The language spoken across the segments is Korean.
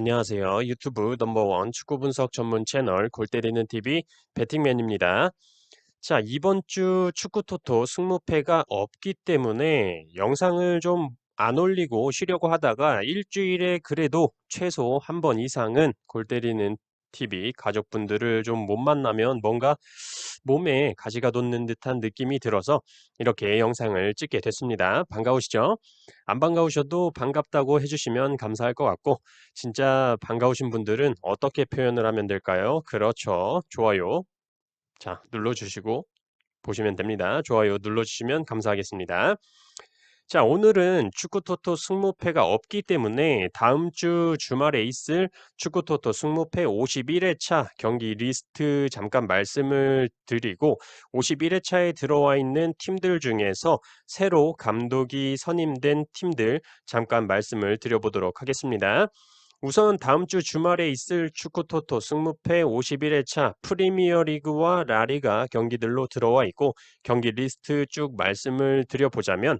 안녕하세요. 유튜브 넘버원 축구 분석 전문 채널 골 때리는 TV 배팅맨입니다. 자, 이번 주 축구 토토 승무패가 없기 때문에 영상을 좀 안 올리고 쉬려고 하다가 일주일에 그래도 최소 한 번 이상은 골 때리는 TV 가족분들을 좀 못 만나면 뭔가 몸에 가시가 돋는 듯한 느낌이 들어서 이렇게 영상을 찍게 됐습니다. 반가우시죠? 안 반가우셔도 반갑다고 해주시면 감사할 것 같고 진짜 반가우신 분들은 어떻게 표현을 하면 될까요? 그렇죠. 좋아요. 자, 눌러주시고 보시면 됩니다. 좋아요 눌러주시면 감사하겠습니다. 자, 오늘은 축구토토 승무패가 없기 때문에 다음 주 주말에 있을 축구토토 승무패 51회차 경기 리스트 잠깐 말씀을 드리고 51회차에 들어와 있는 팀들 중에서 새로 감독이 선임된 팀들 잠깐 말씀을 드려보도록 하겠습니다. 우선 다음 주 주말에 있을 축구토토 승무패 51회차 프리미어리그와 라리가 경기들로 들어와 있고 경기 리스트 쭉 말씀을 드려보자면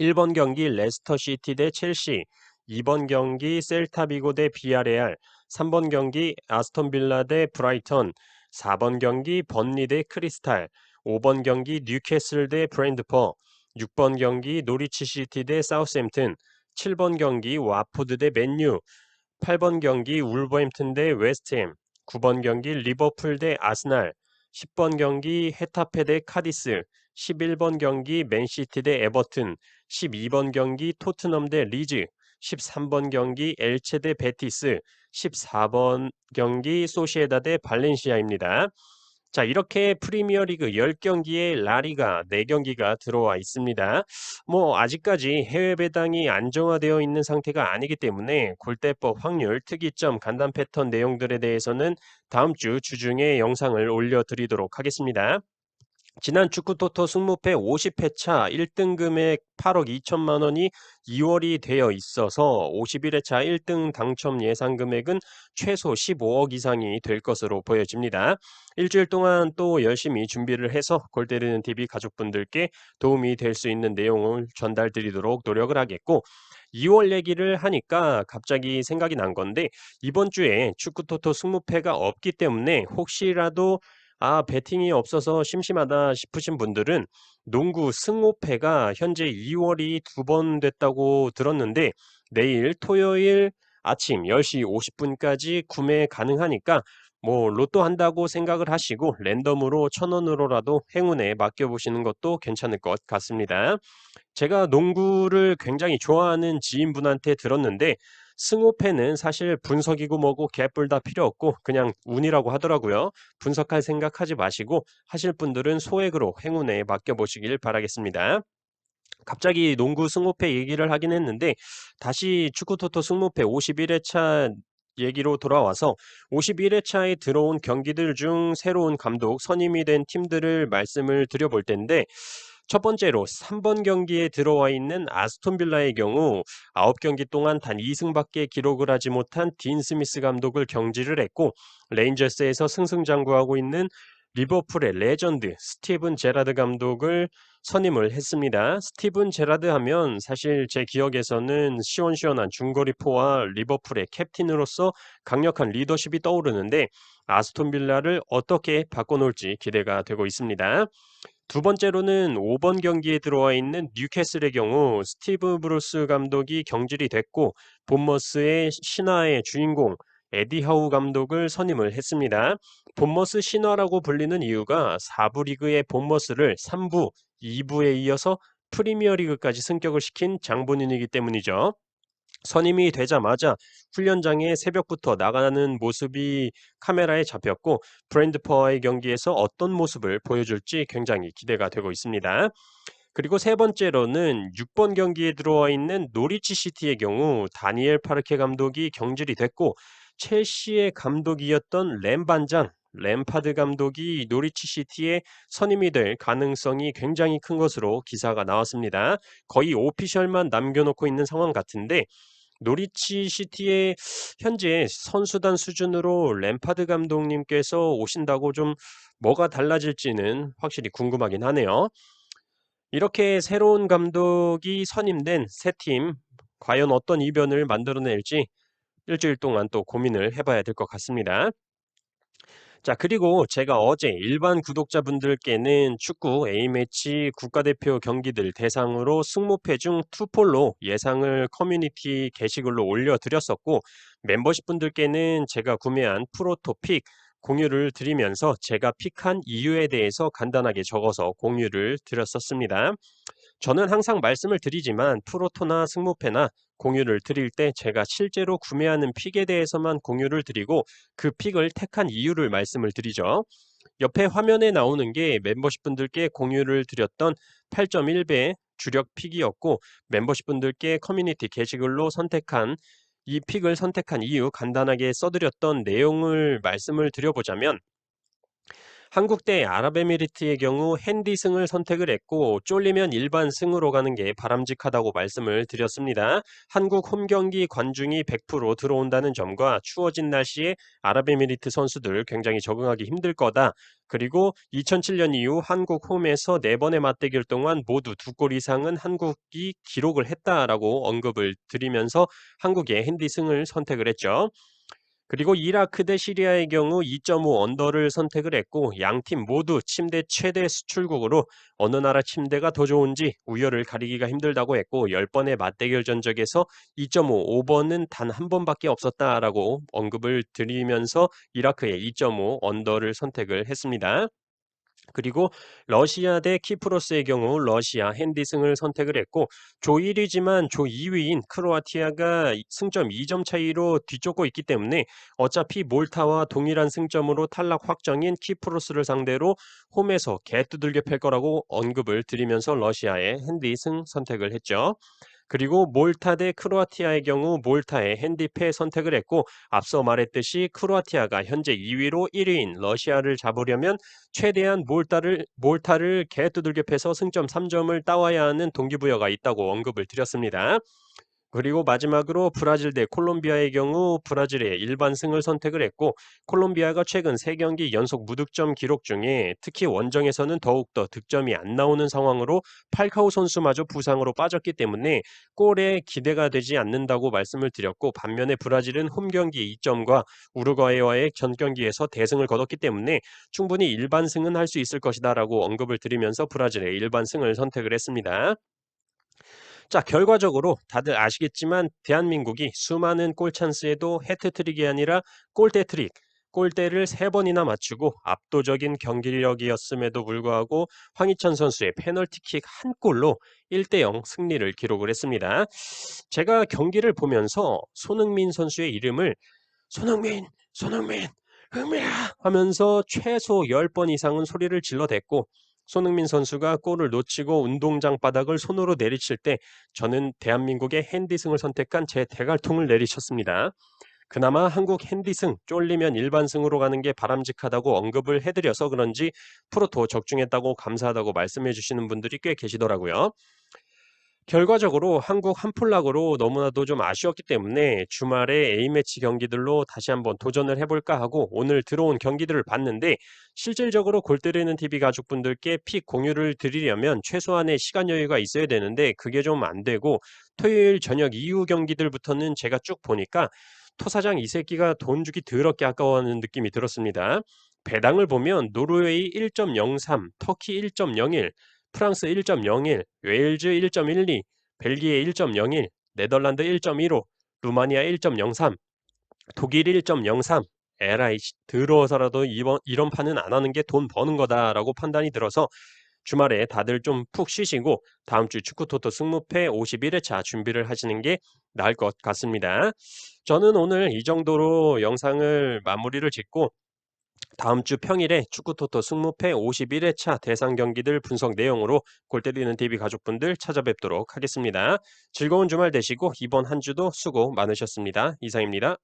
1번 경기 레스터 시티 대 첼시, 2번 경기 셀타비고 대 비아레알, 3번 경기 아스톤 빌라 대 브라이턴, 4번 경기 번리 대 크리스탈, 5번 경기 뉴캐슬 대 브랜드퍼, 6번 경기 노리치 시티 대 사우스햄튼, 7번 경기 와포드 대 맨유, 8번 경기 울버햄튼 대 웨스트햄, 9번 경기 리버풀 대 아스날, 10번 경기 헤타페 대 카디스, 11번 경기 맨시티 대 에버튼, 12번 경기 토트넘 대 리즈, 13번 경기 엘체 대 베티스, 14번 경기 소시에다 대 발렌시아입니다. 자, 이렇게 프리미어 리그 10경기에 라리가 4경기가 들어와 있습니다. 뭐 아직까지 해외 배당이 안정화되어 있는 상태가 아니기 때문에 골대법 확률, 특이점, 간단 패턴 내용들에 대해서는 다음 주 주중에 영상을 올려드리도록 하겠습니다. 지난 축구토토 승무패 50회 차 1등 금액 8억 2천만 원이 2월이 되어 있어서 51회 차 1등 당첨 예상 금액은 최소 15억 이상이 될 것으로 보여집니다. 일주일 동안 또 열심히 준비를 해서 골 때리는 TV 가족분들께 도움이 될 수 있는 내용을 전달 드리도록 노력을 하겠고 2월 얘기를 하니까 갑자기 생각이 난 건데 이번 주에 축구토토 승무패가 없기 때문에 혹시라도 아, 배팅이 없어서 심심하다 싶으신 분들은 농구 승호패가 현재 2월이 두 번 됐다고 들었는데 내일 토요일 아침 10시 50분까지 구매 가능하니까 뭐 로또 한다고 생각을 하시고 랜덤으로 천 원으로라도 행운에 맡겨보시는 것도 괜찮을 것 같습니다. 제가 농구를 굉장히 좋아하는 지인분한테 들었는데 승호패는 사실 분석이고 뭐고 개뿔 다 필요 없고 그냥 운이라고 하더라고요. 분석할 생각하지 마시고 하실 분들은 소액으로 행운에 맡겨보시길 바라겠습니다. 갑자기 농구 승호패 얘기를 하긴 했는데 다시 축구토토 승모패 51회차 얘기로 돌아와서 51회차에 들어온 경기들 중 새로운 감독 선임이 된 팀들을 말씀을 드려볼 텐데 첫 번째로 3번 경기에 들어와 있는 아스톤 빌라의 경우 9경기 동안 단 2승밖에 기록을 하지 못한 딘 스미스 감독을 경질을 했고 레인저스에서 승승장구하고 있는 리버풀의 레전드 스티븐 제라드 감독을 선임을 했습니다. 스티븐 제라드 하면 사실 제 기억에서는 시원시원한 중거리포와 리버풀의 캡틴으로서 강력한 리더십이 떠오르는데 아스톤 빌라를 어떻게 바꿔놓을지 기대가 되고 있습니다. 두 번째로는 5번 경기에 들어와 있는 뉴캐슬의 경우 스티브 브루스 감독이 경질이 됐고 본머스의 신화의 주인공 에디 하우 감독을 선임을 했습니다. 본머스 신화라고 불리는 이유가 4부 리그의 본머스를 3부, 2부에 이어서 프리미어 리그까지 승격을 시킨 장본인이기 때문이죠. 선임이 되자마자 훈련장에 새벽부터 나가는 모습이 카메라에 잡혔고 브랜드퍼와의 경기에서 어떤 모습을 보여줄지 굉장히 기대가 되고 있습니다. 그리고 세 번째로는 6번 경기에 들어와 있는 노리치 시티의 경우 다니엘 파르케 감독이 경질이 됐고 첼시의 감독이었던 램 반장 램파드 감독이 노리치 시티의 선임이 될 가능성이 굉장히 큰 것으로 기사가 나왔습니다. 거의 오피셜만 남겨놓고 있는 상황 같은데 노리치 시티의 현재 선수단 수준으로 램파드 감독님께서 오신다고 좀 뭐가 달라질지는 확실히 궁금하긴 하네요. 이렇게 새로운 감독이 선임된 새 팀, 과연 어떤 이변을 만들어낼지 일주일 동안 또 고민을 해봐야 될 것 같습니다. 자, 그리고 제가 어제 일반 구독자분들께는 축구 A매치 국가대표 경기들 대상으로 승무패 중 투폴로 예상을 커뮤니티 게시글로 올려드렸었고, 멤버십 분들께는 제가 구매한 프로토픽 공유를 드리면서 제가 픽한 이유에 대해서 간단하게 적어서 공유를 드렸었습니다. 저는 항상 말씀을 드리지만 프로토나 승무패나 공유를 드릴 때 제가 실제로 구매하는 픽에 대해서만 공유를 드리고 그 픽을 택한 이유를 말씀을 드리죠. 옆에 화면에 나오는 게 멤버십 분들께 공유를 드렸던 8.1배 주력 픽이었고 멤버십 분들께 커뮤니티 게시글로 선택한 이 픽을 선택한 이유 간단하게 써드렸던 내용을 말씀을 드려보자면 한국 대 아랍에미리트의 경우 핸디승을 선택을 했고 쫄리면 일반 승으로 가는 게 바람직하다고 말씀을 드렸습니다. 한국 홈 경기 관중이 100% 들어온다는 점과 추워진 날씨에 아랍에미리트 선수들 굉장히 적응하기 힘들 거다. 그리고 2007년 이후 한국 홈에서 4번의 맞대결 동안 모두 두 골 이상은 한국이 기록을 했다라고 언급을 드리면서 한국의 핸디승을 선택을 했죠. 그리고 이라크 대 시리아의 경우 2.5 언더를 선택을 했고 양 팀 모두 침대 최대 수출국으로 어느 나라 침대가 더 좋은지 우열을 가리기가 힘들다고 했고 10번의 맞대결 전적에서 2.5 오버는 단한 번밖에 없었다라고 언급을 드리면서 이라크의 2.5 언더를 선택을 했습니다. 그리고 러시아 대 키프로스의 경우 러시아 핸디승을 선택을 했고 조 1위지만 조 2위인 크로아티아가 승점 2점 차이로 뒤쫓고 있기 때문에 어차피 몰타와 동일한 승점으로 탈락 확정인 키프로스를 상대로 홈에서 개두들겨 팰 거라고 언급을 드리면서 러시아의 핸디승 선택을 했죠. 그리고 몰타 대 크로아티아의 경우 몰타의 핸디패 선택을 했고 앞서 말했듯이 크로아티아가 현재 2위로 1위인 러시아를 잡으려면 최대한 몰타를 몰타를 개두들겨 패서 승점 3점을 따와야 하는 동기부여가 있다고 언급을 드렸습니다. 그리고 마지막으로 브라질 대 콜롬비아의 경우 브라질의 일반승을 선택을 했고 콜롬비아가 최근 3경기 연속 무득점 기록 중에 특히 원정에서는 더욱더 득점이 안 나오는 상황으로 팔카오 선수마저 부상으로 빠졌기 때문에 골에 기대가 되지 않는다고 말씀을 드렸고 반면에 브라질은 홈경기 2점과 우루과이와의 전 경기에서 대승을 거뒀기 때문에 충분히 일반승은 할 수 있을 것이다 라고 언급을 드리면서 브라질의 일반승을 선택을 했습니다. 자, 결과적으로 다들 아시겠지만 대한민국이 수많은 골 찬스에도 해트트릭이 아니라 골대트릭, 골대를 3번이나 맞추고 압도적인 경기력이었음에도 불구하고 황희찬 선수의 페널티킥 한 골로 1대0 승리를 기록을 했습니다. 제가 경기를 보면서 손흥민 선수의 이름을 손흥민, 손흥민, 흥민아 하면서 최소 10번 이상은 소리를 질러댔고 손흥민 선수가 골을 놓치고 운동장 바닥을 손으로 내리칠 때 저는 대한민국의 핸디승을 선택한 제 대갈통을 내리쳤습니다. 그나마 한국 핸디승 쫄리면 일반승으로 가는 게 바람직하다고 언급을 해드려서 그런지 프로토 적중했다고 감사하다고 말씀해 주시는 분들이 꽤 계시더라고요. 결과적으로 한국 한폴락으로 너무나도 좀 아쉬웠기 때문에 주말에 A매치 경기들로 다시 한번 도전을 해볼까 하고 오늘 들어온 경기들을 봤는데 실질적으로 골 때리는 TV 가족분들께 픽 공유를 드리려면 최소한의 시간 여유가 있어야 되는데 그게 좀 안 되고 토요일 저녁 이후 경기들부터는 제가 쭉 보니까 토사장 이 새끼가 돈 주기 더럽게 아까워하는 느낌이 들었습니다. 배당을 보면 노르웨이 1.03, 터키 1.01, 프랑스 1.01, 웨일즈 1.12, 벨기에 1.01, 네덜란드 1.15, 루마니아 1.03, 독일 1.03, 에라이 들어서라도 이번 이런 판은 안 하는 게 돈 버는 거다라고 판단이 들어서 주말에 다들 좀 푹 쉬시고 다음 주 축구 토토 승무패 51회차 준비를 하시는 게 나을 것 같습니다. 저는 오늘 이 정도로 영상을 마무리를 짓고 다음 주 평일에 축구토토 승무패 51회차 대상 경기들 분석 내용으로 골 때리는 TV 가족분들 찾아뵙도록 하겠습니다. 즐거운 주말 되시고 이번 한 주도 수고 많으셨습니다. 이상입니다.